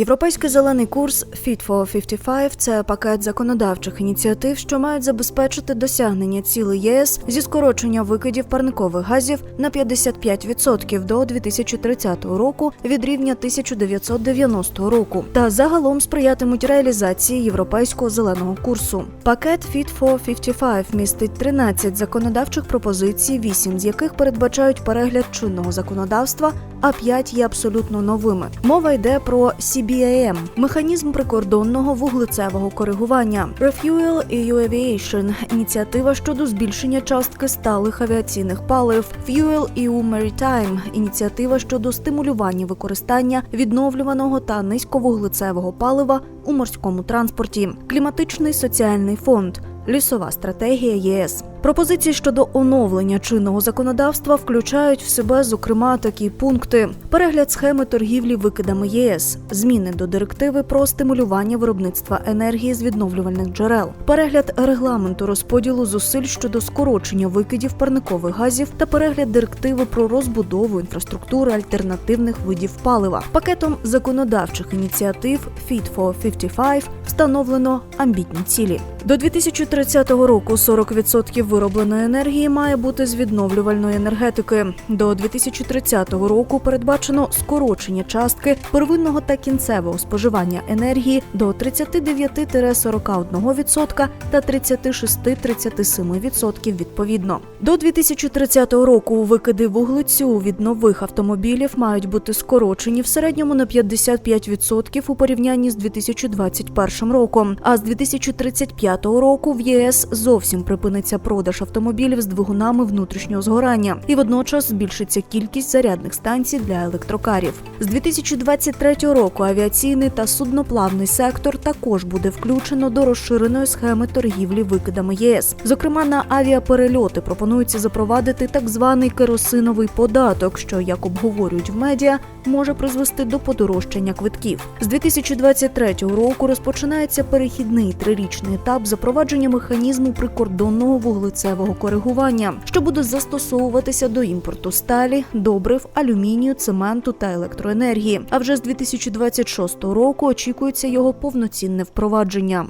Європейський зелений курс Fit for 55 – це пакет законодавчих ініціатив, що мають забезпечити досягнення цілей ЄС зі скорочення викидів парникових газів на 55% до 2030 року від рівня 1990 року, та загалом сприятимуть реалізації європейського зеленого курсу. Пакет Fit for 55 містить 13 законодавчих пропозицій, 8 з яких передбачають перегляд чинного законодавства, а 5 є абсолютно новими. Мова йде про CBAM – механізм прикордонного вуглецевого коригування, Refuel EU Aviation – ініціатива щодо збільшення частки сталих авіаційних палив, Fuel EU Maritime – ініціатива щодо стимулювання використання відновлюваного та низьковуглецевого палива у морському транспорті, кліматичний соціальний фонд. Лісова стратегія ЄС. Пропозиції щодо оновлення чинного законодавства включають в себе, зокрема, такі пункти: перегляд схеми торгівлі викидами ЄС, зміни до директиви про стимулювання виробництва енергії з відновлювальних джерел, перегляд регламенту розподілу зусиль щодо скорочення викидів парникових газів та перегляд директиви про розбудову інфраструктури альтернативних видів палива. Пакетом законодавчих ініціатив Fit for 55 встановлено амбітні цілі. До 2030 року 40% виробленої енергії має бути з відновлювальної енергетики. До 2030 року передбачено скорочення частки первинного та кінцевого споживання енергії до 39-41% та 36-37% відповідно. До 2030 року викиди вуглецю від нових автомобілів мають бути скорочені в середньому на 55% у порівнянні з 2021 роком. А з 2035 року в ЄС зовсім припиниться продаж автомобілів з двигунами внутрішнього згорання, і водночас збільшиться кількість зарядних станцій для електрокарів. З 2023 року авіаційний та судноплавний сектор також буде включено до розширеної схеми торгівлі викидами ЄС. Зокрема, на авіаперельоти пропонується запровадити так званий керосиновий податок, що як обговорюють в медіа, може призвести до подорожчання квитків. З 2023 року розпочинається перехідний трирічний етап запровадження механізму прикордонного вуглецевого коригування, що буде застосовуватися до імпорту сталі, добрив, алюмінію, цементу та електроенергії. А вже з 2026 року очікується його повноцінне впровадження.